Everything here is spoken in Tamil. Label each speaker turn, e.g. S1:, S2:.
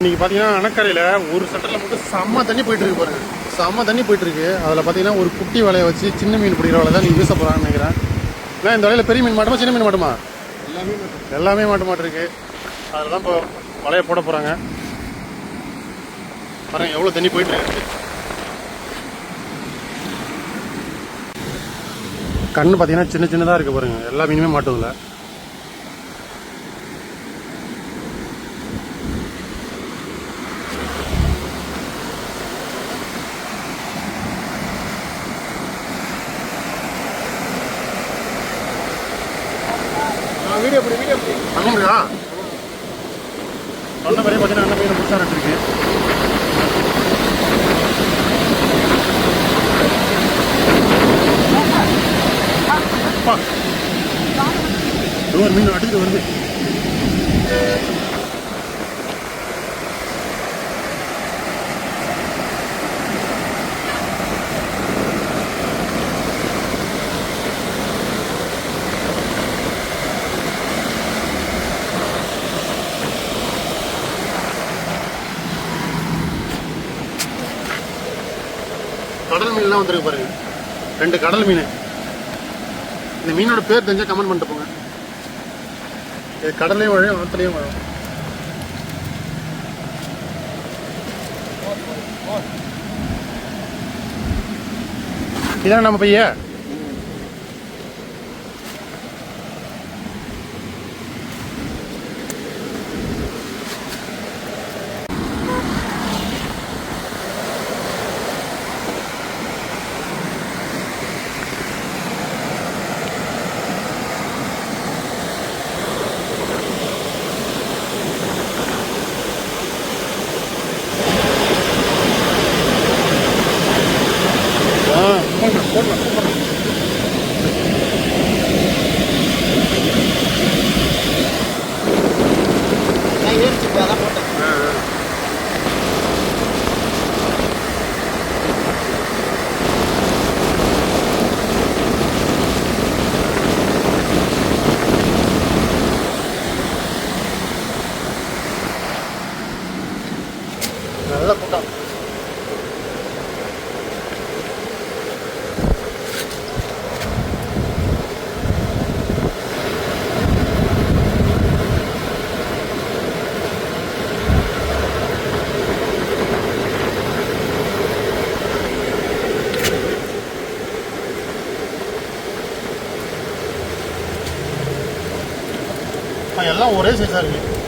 S1: இன்னைக்கு பார்த்தீங்கன்னா அணக்கரையில் ஒரு சட்டரில் மட்டும் செம்ம தண்ணி போயிட்டு இருக்கு பாருங்க. செம்ம தண்ணி போயிட்டு இருக்கு. அதில் பார்த்தீங்கன்னா ஒரு குட்டி வலையை வச்சு சின்ன மீன் பிடிக்கிற வலை தான் நீங்கள் வீச போகிறான்னு நினைக்கிறேன். ஏன்னா இந்த வலையில் பெரிய மீன் மாட்டுமா சின்ன மீன் மாட்டுமா?
S2: எல்லாமே
S1: எல்லாமே மாட்டு மாட்டிருக்கு அதில் தான் இப்போ வலையை போட போகிறாங்க பாருங்க எவ்வளோ தண்ணி போயிட்டு இருக்கு. கண்ணு பார்த்தீங்கன்னா சின்ன சின்னதாக இருக்கு பாருங்க. எல்லா மீனுமே மாட்டுதில்ல
S2: வீடியோ அப்படி வீடியோ அப்படி
S1: அண்ணா சொன்ன மாதிரியே பார்த்தீங்கன்னா அண்ணன் மீன் புதுசாக. இதோ ஒரு மீன் அடிச்சுட்டு வருது. கடல் மீன்லாம் வந்துருக்கு பாருங்க. ரெண்டு கடல் மீன். இந்த மீனோட பேர் தெரிஞ்சா கமெண்ட் பண்ணிட்டு போங்க. இது கடல்லையும் வாழும் ஆற்றுலையும் வழும் இதான் நம்ம பையன்
S2: rất là khó ừ,
S1: ừ. rất là quan trọng எல்லாம் ஒரே சைஸாக இருக்குது